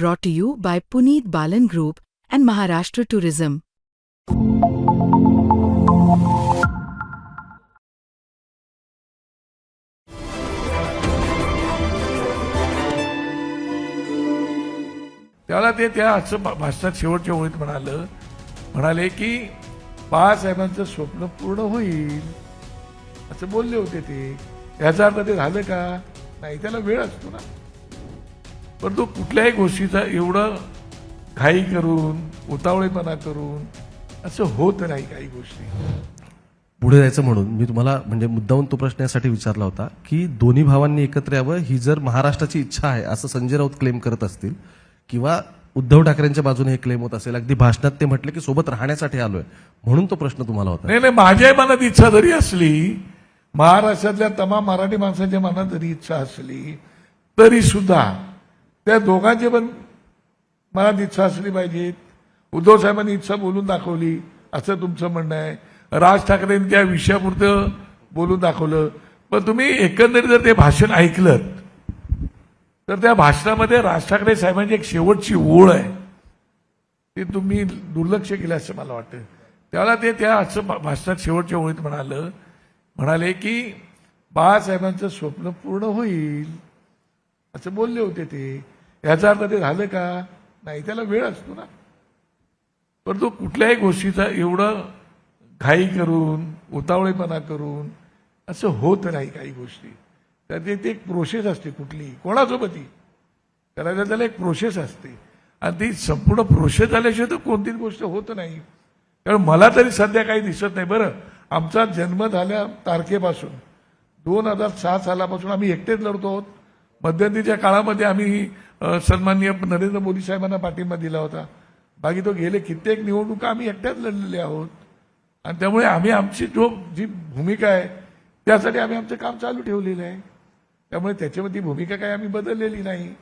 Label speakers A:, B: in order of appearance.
A: brought to you by Puneet Balan Group and Maharashtra Tourism.
B: त्याला ते त्या असं भाषणात शेवटच्या ओळीत म्हणालं म्हणाले की बाळासाहेबांचं स्वप्न पूर्ण होईल. असं बोलले होते ते. याचा अर्थ ते झालं का? नाही त्याला वेळ असतो ना. पण तो कुठल्याही गोष्टीचा एवढं घाई करून उतावळेपणा करून असं होत नाही काही गोष्टी.
C: पुढे जायचं म्हणून मी तुम्हाला म्हणजे मुद्दाहून तो प्रश्न यासाठी विचारला होता की दोन्ही भावांनी एकत्र यावं ही जर महाराष्ट्राची इच्छा आहे असं संजय राऊत क्लेम करत असतील किंवा उद्धव ठाकरेंच्या बाजूने हे क्लेम होत असेल अगदी भाषणात ते म्हटले की सोबत राहण्यासाठी आलोय म्हणून तो प्रश्न तुम्हाला होता.
B: नाही नाही माझ्याही मनात इच्छा जरी असली महाराष्ट्रातल्या तमाम मराठी माणसाच्या मनात जरी इच्छा असली तरी सुद्धा त्या दोघांची पण मनात इच्छा असली पाहिजेत उद्धव साहेबांनी इच्छा बोलून दाखवली. असं तुमचं म्हणणं आहे. राज ठाकरेंनी त्या विषयापुरतं बोलून दाखवलं. पण तुम्ही एकंदरीत जर ते भाषण ऐकलं तर त्या भाषणामध्ये राज ठाकरे साहेबांची एक शेवटची ओळ आहे. ते तुम्ही दुर्लक्ष केलं असं मला वाटतं. त्याला ते त्या असं भाषणात शेवटच्या ओळीत म्हणालं. म्हणाले की बाळासाहेबांचं स्वप्न पूर्ण होईल. असं बोलले होते ते. याचा अर्थ ते झालं का? नाही त्याला वेळ असतो ना. परंतु कुठल्याही गोष्टीचा एवढं घाई करून उतावळेपणा करून असं होत नाही काही गोष्टी. तर ते ती एक प्रोसेस असते कुठली. कोणासोबतही करायला त्याला एक प्रोसेस असते. आणि ती संपूर्ण प्रोसेस झाल्याशिवाय तर कोणतीच गोष्ट होत नाही. कारण मला तरी सध्या काही दिसत नाही. बरं आमचा जन्म झाल्या तारखेपासून. दोन हजार सहा सालापासून आम्ही एकटेच लढतो आहोत. मध्यंतरीच्या काळामध्ये आम्ही सन्माननीय नरेंद्र मोदी साहेबांना पाठिंबा दिला होता. बाकी तो गेले कित्येक निवडणुका आम्ही एकट्याच लढलेले आहोत. आणि त्यामुळे आम्ही आमची जो जी भूमिका आहे त्यासाठी आम्ही आमचं काम चालू ठेवलेलं आहे. त्यामुळे त्याच्यामध्ये भूमिका काही आम्ही बदललेली नाही.